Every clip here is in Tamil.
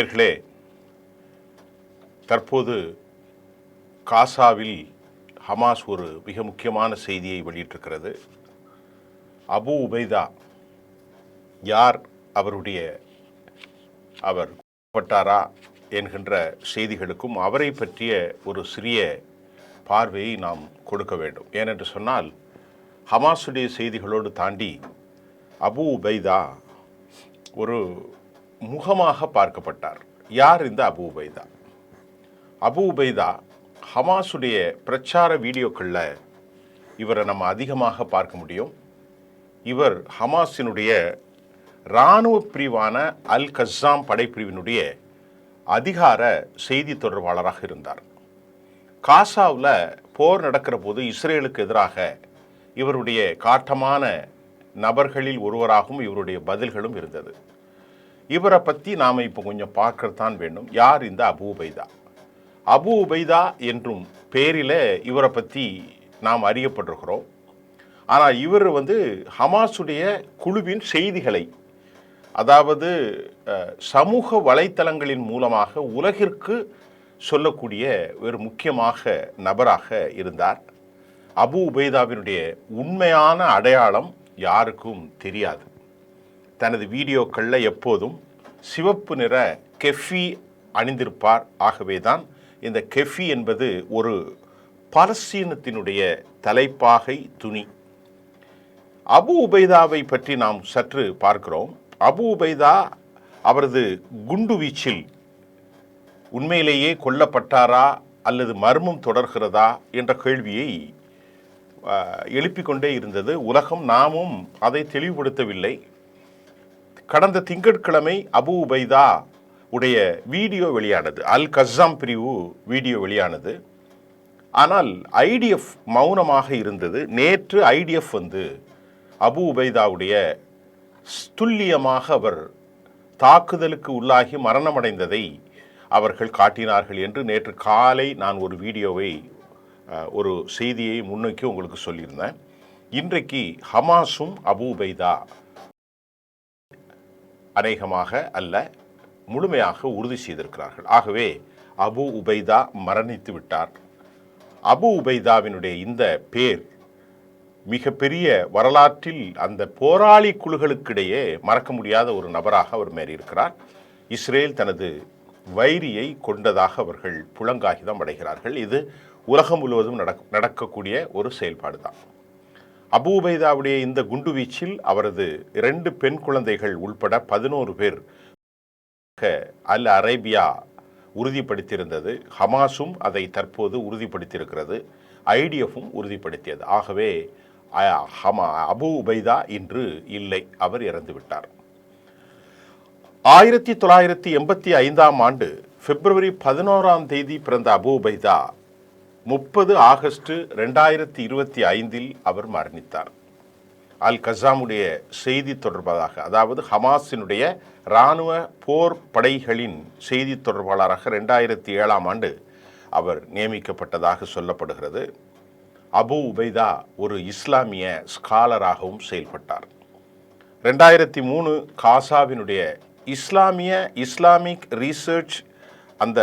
நேர்களே தற்போது காசாவில் ஹமாஸ் ஒரு மிக முக்கியமான செய்தியை வெளியிட்டிருக்கிறது. அபு உபைதா யார் அவருடைய அவர் பட்டாரா என்கின்ற செய்திகளுக்கும் அவரை பற்றிய ஒரு சிறிய பார்வையை நாம் கொடுக்க வேண்டும். ஏனென்று சொன்னால் ஹமாஸுடைய செய்திகளோடு தாண்டி அபு உபைதா ஒரு முகமாக பார்க்கப்பட்டார். யார் இந்த அபு உபைதா? அபு உபைதா ஹமாஸுடைய பிரச்சார வீடியோக்களில் இவரை நம்ம அதிகமாக பார்க்க முடியும். இவர் ஹமாஸினுடைய இராணுவ பிரிவான அல் கஸ்ஸாம் படைப்பிரிவினுடைய அதிகார செய்தி தொடர்பாளராக இருந்தார். காசாவில் போர் நடக்கிற போது இஸ்ரேலுக்கு எதிராக இவருடைய காட்டமான நபர்களில் ஒருவராகவும் இவருடைய பதில்களும் இருந்தது. இவரை பற்றி நாம் இப்போ கொஞ்சம் பார்க்கத்தான் வேண்டும். யார் இந்த அபு உபைதா? அபு உபைதா என்றும் பேரில் இவரை பற்றி நாம் அறியப்பட்டிருக்கிறோம். ஆனால் இவர் வந்து ஹமாஸுடைய குழுவின் செய்திகளை அதாவது சமூக வலைத்தளங்களின் மூலமாக உலகிற்கு சொல்லக்கூடிய ஒரு முக்கியமாக நபராக இருந்தார். அபு உபைதாவினுடைய உண்மையான அடையாளம் யாருக்கும் தெரியாது. தனது வீடியோக்களில் எப்போதும் சிவப்பு நிற கெஃபி அணிந்திருப்பார். ஆகவே தான் இந்த கெஃபி என்பது ஒரு பலசீனத்தினுடைய தலைப்பாகை துணி. அபு உபைதாவை பற்றி நாம் சற்று பார்க்கிறோம். அபு உபைதா அவரது குண்டு வீச்சில் உண்மையிலேயே கொல்லப்பட்டாரா அல்லது மர்மம் தொடர்கிறதா என்ற கேள்வியை எழுப்பிக்கொண்டே இருந்தது. உலகம் நாமும் அதை தெளிவுபடுத்தவில்லை. கடந்த திங்கட்கிழமை அபு உபைதா உடைய வீடியோ வெளியானது அல் கஸ்ஸாம் பிரிவு வீடியோ வெளியானது. ஆனால் ஐடிஎஃப் மௌனமாக இருந்தது. நேற்று ஐடிஎஃப் வந்து அபு உபைதாவுடைய துல்லியமாக அவர் தாக்குதலுக்கு உள்ளாகி மரணமடைந்ததை அவர்கள் காட்டினார்கள் என்று நேற்று காலை நான் ஒரு வீடியோவை ஒரு செய்தியை முன்னோக்கி உங்களுக்கு சொல்லியிருந்தேன். இன்றைக்கு ஹமாஸும் அபு உபைதா அநேகமாக அல்ல முழுமையாக உறுதி செய்திருக்கிறார்கள். ஆகவே அபு உபைதா மரணித்து விட்டார். அபு உபைதாவினுடைய இந்த பேர் மிகப்பெரிய வரலாற்றில் அந்த போராளி குழுக்களுக்கிடையே மறக்க முடியாத ஒரு நபராக அவர் மாறியிருக்கிறார். இஸ்ரேல் தனது வைரியை கொண்டதாக அவர்கள் புலங்காகிதம் அடைகிறார்கள். இது உலகம் முழுவதும் நடக் நடக்கக்கூடிய ஒரு செயல்பாடு தான் அபூபைதாவுடைய இந்த இந்த குண்டுவீச்சில் அவரது இரண்டு பெண் குழந்தைகள் உள்பட பதினோரு பேர் அல் அரேபியா உறுதிப்படுத்தியிருந்தது. ஹமாஸும் அதை தற்போது உறுதிப்படுத்தியிருக்கிறது. ஐடிஎஃப்பும் உறுதிப்படுத்தியது. ஆகவே அ- ஹமா அபு உபைதா இன்று இல்லை. அவர் இறந்துவிட்டார் ஆயிரத்தி தொள்ளாயிரத்தி எண்பத்தி ஐந்தாம் ஆண்டு பிப்ரவரி பதினோராம் தேதி பிறந்த அபு உபைதா முப்பது ஆகஸ்ட் ரெண்டாயிரத்தி இருபத்தி ஐந்தில் அவர் மரணித்தார். அல் கசாமுடைய செய்தி தொடர்பாக அதாவது ஹமாஸினுடைய இராணுவ போர் படைகளின் செய்தி தொடர்பாளராக ரெண்டாயிரத்தி ஏழாம் ஆண்டு அவர் நியமிக்கப்பட்டதாக சொல்லப்படுகிறது. அபு உபைதா ஒரு இஸ்லாமிய ஸ்காலராகவும் செயல்பட்டார். ரெண்டாயிரத்தி மூணு காசாவினுடைய இஸ்லாமிய இஸ்லாமிக் ரீசர்ச் அந்த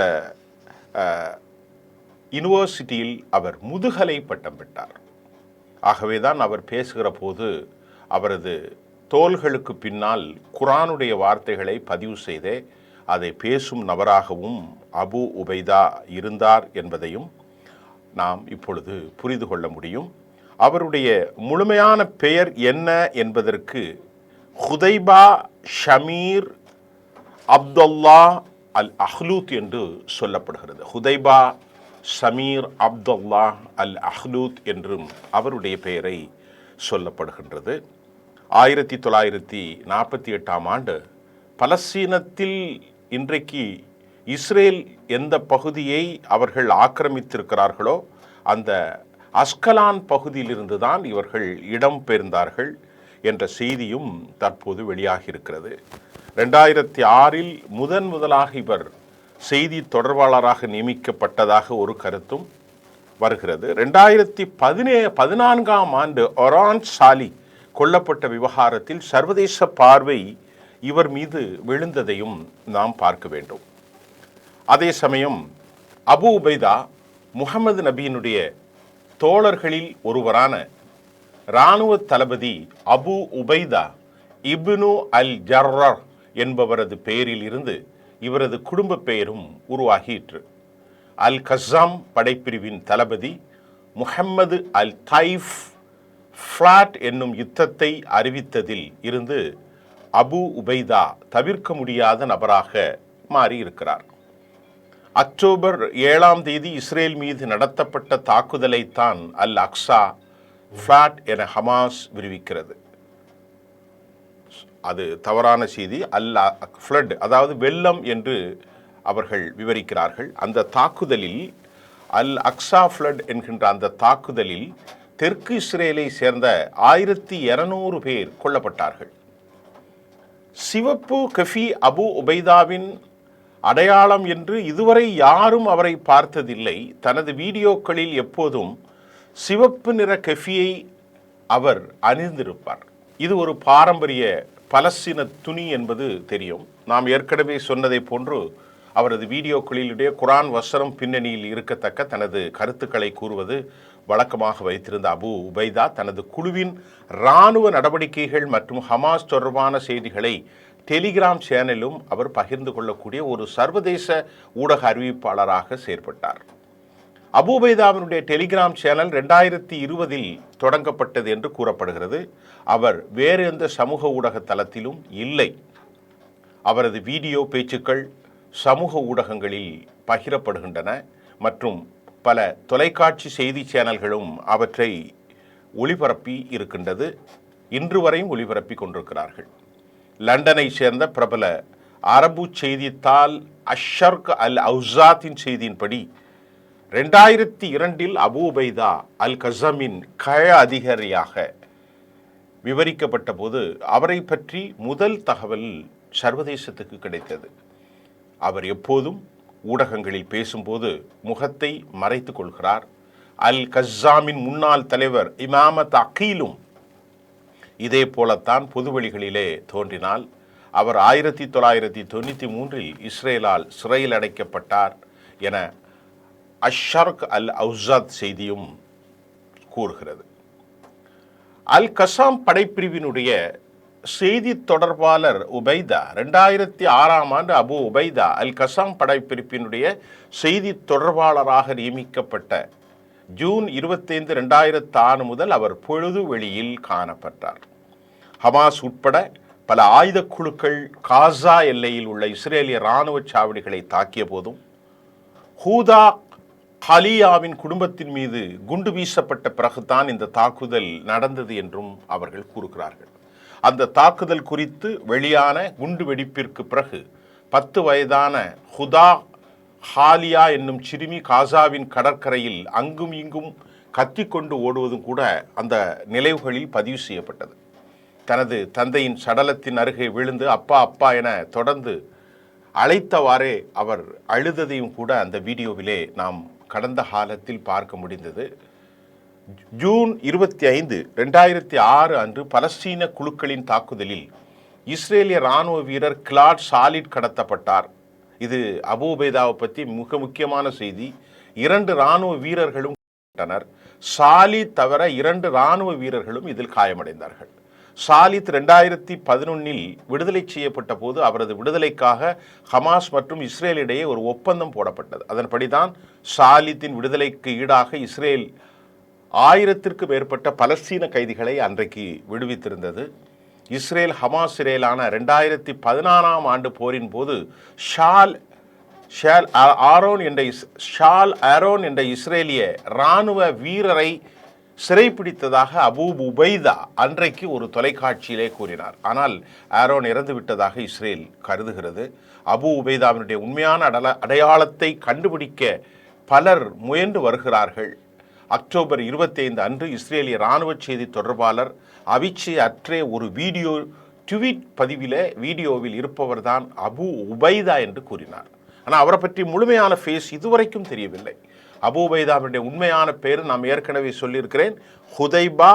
யுனிவர்சிட்டியில் அவர் முதுகலை பட்டம் பெற்றார். ஆகவே தான் அவர் பேசுகிற போது அவரது தோள்களுக்கு பின்னால் குரானுடைய வார்த்தைகளை பதிவு செய்தே அதை பேசும் நபராகவும் அபு உபைதா இருந்தார் என்பதையும் நாம் இப்பொழுது புரிந்து கொள்ள முடியும். அவருடைய முழுமையான பெயர் என்ன என்பதற்கு ஹுதைபா ஷமீர் அப்துல்லா அல் அஹ்லூத் என்று சொல்லப்படுகிறது. ஹுதைபா சமீர் அப்துல்லா அல் அஹ்லூத் என்றும் அவருடைய பெயரை சொல்லப்படுகின்றது. ஆயிரத்தி தொள்ளாயிரத்தி நாற்பத்தி எட்டாம் ஆண்டு பலஸ்தீனத்தில் இன்றைக்கு இஸ்ரேல் எந்த பகுதியை அவர்கள் ஆக்கிரமித்திருக்கிறார்களோ அந்த அஸ்கலான் பகுதியிலிருந்து தான் இவர்கள் இடம்பெயர்ந்தார்கள் என்ற செய்தியும் தற்போது வெளியாகியிருக்கிறது. ரெண்டாயிரத்தி ஆறில் முதன் முதலாக இவர் செய்தி தொடர்பாளராக நியமிக்கப்பட்டதாக ஒரு கருத்தும் வருகிறது. ரெண்டாயிரத்தி பதினே பதினான்காம் ஆண்டு ஒரான் சாலி கொல்லப்பட்ட விவகாரத்தில் சர்வதேச பார்வை இவர் மீது விழுந்ததையும் நாம் பார்க்க வேண்டும். அதே சமயம் அபு உபைதா முகமது நபியினுடைய தோழர்களில் ஒருவரான இராணுவ தளபதி அபு உபைதா இப்னு அல் ஜர்ரர் என்பவரது பெயரில் இருந்து இவரது குடும்ப பெயரும் உருவாகிற்று. அல் கஸ்ஸாம் படைப்பிரிவின் தளபதி முஹம்மது அல் தைஃப் ஃப்ளாட் என்னும் யுத்தத்தை அறிவித்ததில் இருந்து அபு உபைதா தவிர்க்க முடியாத நபராக மாறியிருக்கிறார். அக்டோபர் ஏழாம் தேதி இஸ்ரேல் மீது நடத்தப்பட்ட தாக்குதலைத்தான் அல் அக்ஸா ஃப்ளாட் என ஹமாஸ் விரிவிக்கிறது. அது தவறான செய்தி அல்ல ஃப்ளட் அதாவது வெள்ளம் என்று அவர்கள் விவரிக்கிறார்கள். அந்த தாக்குதலில் அல் அக்ஸா ஃப்ளட் என்கின்ற அந்த தாக்குதலில் தெற்கு இஸ்ரேலை சேர்ந்த ஆயிரத்தி இரநூறு பேர் கொல்லப்பட்டார்கள். சிவப்பு கஃபி அபு உபைதாவின் அடையாளம் என்று இதுவரை யாரும் அவரை பார்த்ததில்லை. தனது வீடியோக்களில் எப்போதும் சிவப்பு நிற கெஃபியை அவர் அணிந்திருப்பார். இது ஒரு பாரம்பரிய பலஸ்தீன துணி என்பது தெரியும். நாம் ஏற்கனவே சொன்னதை போன்று அவரது வீடியோக்களிலுடைய குரான் வசனம் பின்னணியில் இருக்கத்தக்க தனது கருத்துக்களை கூறுவது வழக்கமாக வைத்திருந்த அபு உபைதா தனது குழுவின் இராணுவ நடவடிக்கைகள் மற்றும் ஹமாஸ் தொடர்பான செய்திகளை டெலிகிராம் சேனலும் அவர் பகிர்ந்து கொள்ளக்கூடிய ஒரு சர்வதேச ஊடக அறிவிப்பாளராக செயற்பட்டார். அபுபைதாவினுடைய டெலிகிராம் சேனல் ரெண்டாயிரத்தி இருபதில் தொடங்கப்பட்டது என்று கூறப்படுகிறது. அவர் வேறு எந்த சமூக ஊடக தளத்திலும் இல்லை. அவரது வீடியோ பேச்சுக்கள் சமூக ஊடகங்களில் பகிரப்படுகின்றன மற்றும் பல தொலைக்காட்சி செய்தி சேனல்களும் அவற்றை ஒளிபரப்பி இருக்கின்றது. இன்று வரையும் ஒளிபரப்பி கொண்டிருக்கிறார்கள். லண்டனை சேர்ந்த பிரபல அரபு செய்தித்தாள் அஷர்க் அல் அவுசாத்தின் செய்தியின்படி ரெண்டாயிரத்தி இரண்டில் அபு உபைதா அல் கசமின் கழ அதிகாரியாக விவரிக்கப்பட்ட போது அவரை பற்றி முதல் தகவல் சர்வதேசத்துக்கு கிடைத்தது. அவர் எப்போதும் ஊடகங்களில் பேசும்போது முகத்தை மறைத்து கொள்கிறார். அல் கஸ்ஸாமின் முன்னாள் தலைவர் இமாமத் அக்கீலும் இதே போலத்தான் பொதுவெளிகளிலே தோன்றினால் அவர் ஆயிரத்தி தொள்ளாயிரத்தி தொண்ணூற்றி மூன்றில் இஸ்ரேலால் சிறையில் அடைக்கப்பட்டார் என அஷர்க் அல் அவுசாத் செய்தியும் கூறுகிறது. அல் கசாம் படைப்பிரிவினுடைய செய்தி தொடர்பாளர் உபைதா ரெண்டாயிரத்தி ஆறாம் ஆண்டு அபு உபைதா அல் கசாம் படைப்பிரிப்பினுடைய செய்தி தொடர்பாளராக நியமிக்கப்பட்ட ஜூன் இருபத்தைந்து ரெண்டாயிரத்து ஆறு முதல் அவர் பொழுது வெளியில் காணப்பட்டார். ஹமாஸ் உட்பட பல ஆயுத குழுக்கள் காசா எல்லையில் உள்ள இஸ்ரேலிய இராணுவ சாவடிகளை தாக்கிய போதும் ஹூதா ஹலியாவின் குடும்பத்தின் மீது குண்டு வீசப்பட்ட பிறகுதான் இந்த தாக்குதல் நடந்தது என்றும் அவர்கள் கூறுகிறார்கள். அந்த தாக்குதல் குறித்து வெளியான குண்டு வெடிப்பிற்கு பிறகு பத்து வயதான ஹுதா ஹாலியா என்னும் சிறுமி காசாவின் கடற்கரையில் அங்கும் இங்கும் கத்திக்கொண்டு ஓடுவதும் கூட அந்த நிலைவுகளில் பதிவு செய்யப்பட்டது. தனது தந்தையின் சடலத்தின் அருகே விழுந்து அப்பா அப்பா என தொடர்ந்து அழைத்தவாறே அவர் அழுததையும் கூட அந்த வீடியோவிலே நாம் கடந்த காலத்தில் பார்க்க முடிந்தது. ஜூன் இருபத்தி ஐந்து ரெண்டாயிரத்தி ஆறு அன்று பலஸ்தீன குழுக்களின் தாக்குதலில் இஸ்ரேலிய இராணுவ வீரர் கிளாட் சாலிட் கடத்தப்பட்டார். இது அபூபேதாவை பற்றி மிக முக்கியமான செய்தி. இரண்டு இராணுவ வீரர்களும் கொல்லப்பட்டனர் சாலித் தவிர இரண்டு இராணுவ வீரர்களும் இதில் காயமடைந்தார்கள். சாலித் ரெண்டாயிரத்தி பதினொன்னில் விடுதலை செய்யப்பட்ட போது அவரது விடுதலைக்காக ஹமாஸ் மற்றும் இஸ்ரேல் இடையே ஒரு ஒப்பந்தம் போடப்பட்டது. அதன்படிதான் சாலித்தின் விடுதலைக்கு ஈடாக இஸ்ரேல் ஆயிரத்திற்கு மேற்பட்ட பலஸ்தீன கைதிகளை அன்றைக்கு விடுவித்திருந்தது. இஸ்ரேல் ஹமாஸ் இடையிலான ரெண்டாயிரத்தி பதினாறாம் ஆண்டு போரின் போது ஷால் ஷால் ஆரோன் என்ற இஸ் ஷால் ஆரோன் என்ற இஸ்ரேலிய இராணுவ வீரரை சிறைப்பிடித்ததாக அபூப் உபைதா அன்றைக்கு ஒரு தொலைக்காட்சியிலே கூறினார். ஆனால் ஆரோன் இறந்து விட்டதாக இஸ்ரேல் கருதுகிறது. அபு உபைதாவினுடைய உண்மையான அடல அடையாளத்தை கண்டுபிடிக்க பலர் முயன்று வருகிறார்கள். அக்டோபர் 25 அன்று இஸ்ரேலிய இராணுவ செய்தி தொடர்பாளர் அவிச்சி அற்றே ஒரு வீடியோ ட்வீட் பதிவில் வீடியோவில் இருப்பவர்தான் அபு உபைதா என்று கூறினார். ஆனால் அவரை பற்றி முழுமையான ஃபேஸ் இதுவரைக்கும் தெரியவில்லை. அபுபைதாவினுடைய உண்மையான பேர் நாம் ஏற்கனவே சொல்லியிருக்கிறேன். ஹுதைபா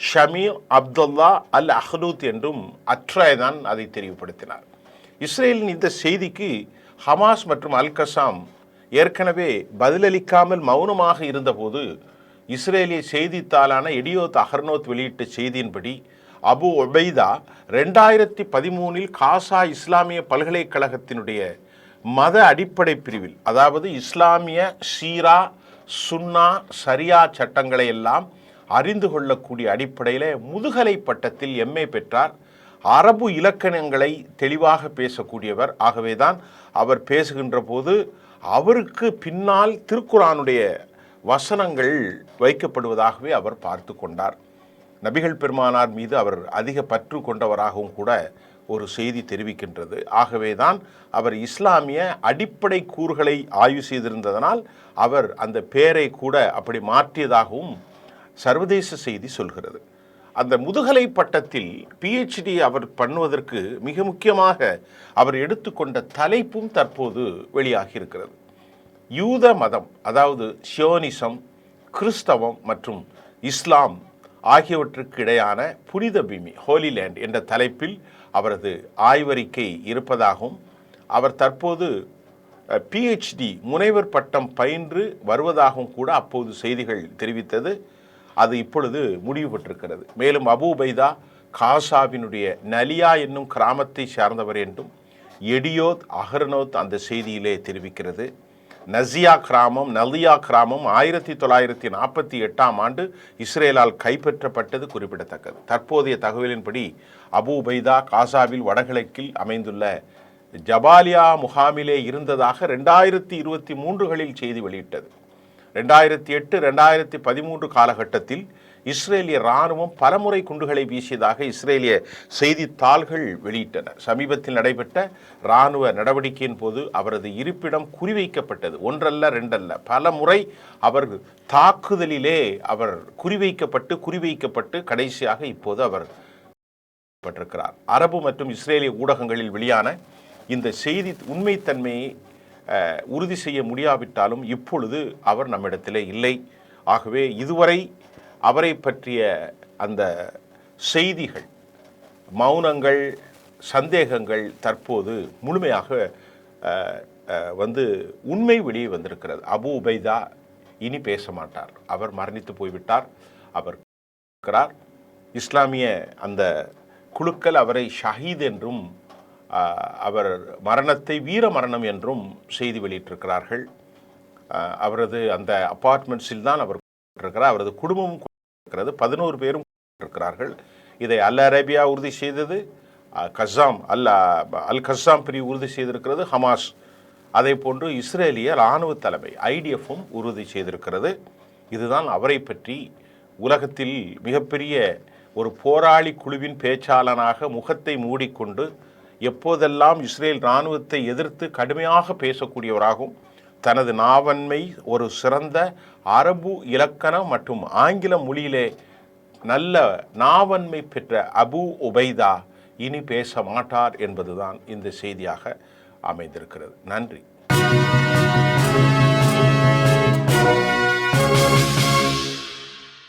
ஷமீ அப்துல்லா அல் அஹ்லூத் என்றும் அட்ராய் தான் அதை தெரிவுபடுத்தினார் இஸ்ரேலின் இந்த செய்திக்கு ஹமாஸ் மற்றும் அல் கசாம் ஏற்கனவே பதிலளிக்காமல் மௌனமாக இருந்தபோது இஸ்ரேலிய செய்தித்தாளான எடியோத் அஹர்னோத் வெளியிட்ட செய்தியின்படி அபு ஒபைதா ரெண்டாயிரத்தி பதிமூனில் காசா இஸ்லாமிய பல்கலைக்கழகத்தினுடைய மத அடிப்படை பிரிவில் அதாவது இஸ்லாமிய ஷீரா சுன்னா சரியா சட்டங்களை எல்லாம் அறிந்து கொள்ளக்கூடிய அடிப்படையில் முதுகலை பட்டத்தில் எம்ஏ பெற்றார். அரபு இலக்கணங்களை தெளிவாக பேசக்கூடியவர். ஆகவேதான் அவர் பேசுகின்ற போது அவருக்கு பின்னால் திருக்குறானுடைய வசனங்கள் வைக்கப்படுவதாகவே அவர் பார்த்து கொண்டார். நபிகள் பெருமானார் மீது அவர் அதிக பற்று கொண்டவராகவும் கூட ஒரு செய்தி தெரிவிக்கின்றது. ஆகவேதான் அவர் இஸ்லாமிய அடிப்படை கூறுகளை ஆய்வு செய்திருந்ததனால் அவர் அந்த பேரை கூட அப்படி மாற்றியதாகவும் சர்வதேச செய்தி சொல்கிறது. அந்த முதுகலை பட்டத்தில் பிஹெச்டி அவர் பண்ணுவதற்கு மிக முக்கியமாக அவர் எடுத்துக்கொண்ட தலைப்பும் தற்போது வெளியாகி இருக்கிறது யூத மதம் அதாவது சியோனிசம் கிறிஸ்தவம் மற்றும் இஸ்லாம் ஆகியவற்றுக்கு இடையான புனித பூமி ஹோலி லேண்ட் என்ற தலைப்பில் அவரது ஆய்வறிக்கை இருப்பதாகவும் அவர் தற்போது பிஹெச்டி முனைவர் பட்டம் பயின்று வருவதாகவும் கூட அப்போது செய்திகள் தெரிவித்தது. அது இப்பொழுது முடிவு பெற்றிருக்கிறது. மேலும் அபூபைதா காசாவினுடைய நலியா என்னும் கிராமத்தை சார்ந்தவர் என்றும் எடியோத் அகர்னோத் அந்த செய்தியிலே தெரிவிக்கிறது. நசியா கிராமம் நலியா கிராமம் ஆயிரத்தி தொள்ளாயிரத்தி நாற்பத்தி எட்டாம் ஆண்டு இஸ்ரேலால் கைப்பற்றப்பட்டது குறிப்பிடத்தக்கது. தற்போதைய தகவலின்படி அபு உபைதா காசாவில் வடகிழக்கில் அமைந்துள்ள ஜபாலியா முகாமிலே இருந்ததாக ரெண்டாயிரத்தி இருபத்தி மூன்றுகளில் செய்தி வெளியிட்டது. ரெண்டாயிரத்தி எட்டு ரெண்டாயிரத்தி பதிமூன்று காலகட்டத்தில் இஸ்ரேலிய இராணுவம் பலமுறை குண்டுகளை வீசியதாக இஸ்ரேலிய செய்தித்தாள்கள் வெளியிட்டன. சமீபத்தில் நடைபெற்ற இராணுவ நடவடிக்கையின் போது அவரது இருப்பிடம் குறிவைக்கப்பட்டது. ஒன்றல்ல ரெண்டல்ல. பல முறை அவர் தாக்குதலிலே அவர் குறிவைக்கப்பட்டு குறிவைக்கப்பட்டு கடைசியாக இப்போது அவர் பட்டிருக்கிறார். அரபு மற்றும் இஸ்ரேலிய ஊடகங்களில் வெளியான இந்த செய்தி உண்மைத்தன்மையை உறுதி செய்ய முடியாவிட்டாலும் இப்பொழுது அவர் நம்மிடத்திலே இல்லை. ஆகவே இதுவரை அவரை பற்றிய அந்த செய்திகள் மௌனங்கள் சந்தேகங்கள் தற்போது முழுமையாக வந்து உண்மை வெளியே வந்திருக்கிறது. அபு உபைதா இனி பேச மாட்டார். அவர் மரணித்து போய்விட்டார். அவர் இருக்கிறார். இஸ்லாமிய அந்த குழுக்கள் அவரை ஷஹீத் என்றும் அவர் மரணத்தை வீர மரணம் என்றும் செய்தி வெளியிட்டிருக்கிறார்கள். அவரது அந்த அப்பார்ட்மெண்ட்ஸில் தான் அவர் இருக்கிறார். அவரது குடும்பமும் இருக்கிறது. பதினோரு பேரும் இருக்கிறார்கள். இதை அல் அரேபியா உறுதி செய்தது Qassam Qassam al al Qassam பிரிவு உறுதி செய்திருக்கிறது ஹமாஸ். அதே போன்று இஸ்ரேலிய இராணுவ தலைமை ஐடிஎஃப்பும் உறுதி செய்திருக்கிறது. இதுதான் அவரை பற்றி உலகத்தில் மிகப்பெரிய ஒரு போராளி குழுவின் பேச்சாளனாக முகத்தை மூடிக்கொண்டு எப்போதெல்லாம் இஸ்ரேல் இராணுவத்தை எதிர்த்து கடுமையாக பேசக்கூடியவராகவும் தனது நாவன்மை ஒரு சிறந்த அரபு இலக்கணம் மற்றும் ஆங்கில மொழியிலே நல்ல நாவன்மை பெற்ற அபு உபைதா இனி பேச மாட்டார் என்பதுதான் இந்த செய்தியாக அமைந்திருக்கிறது. நன்றி.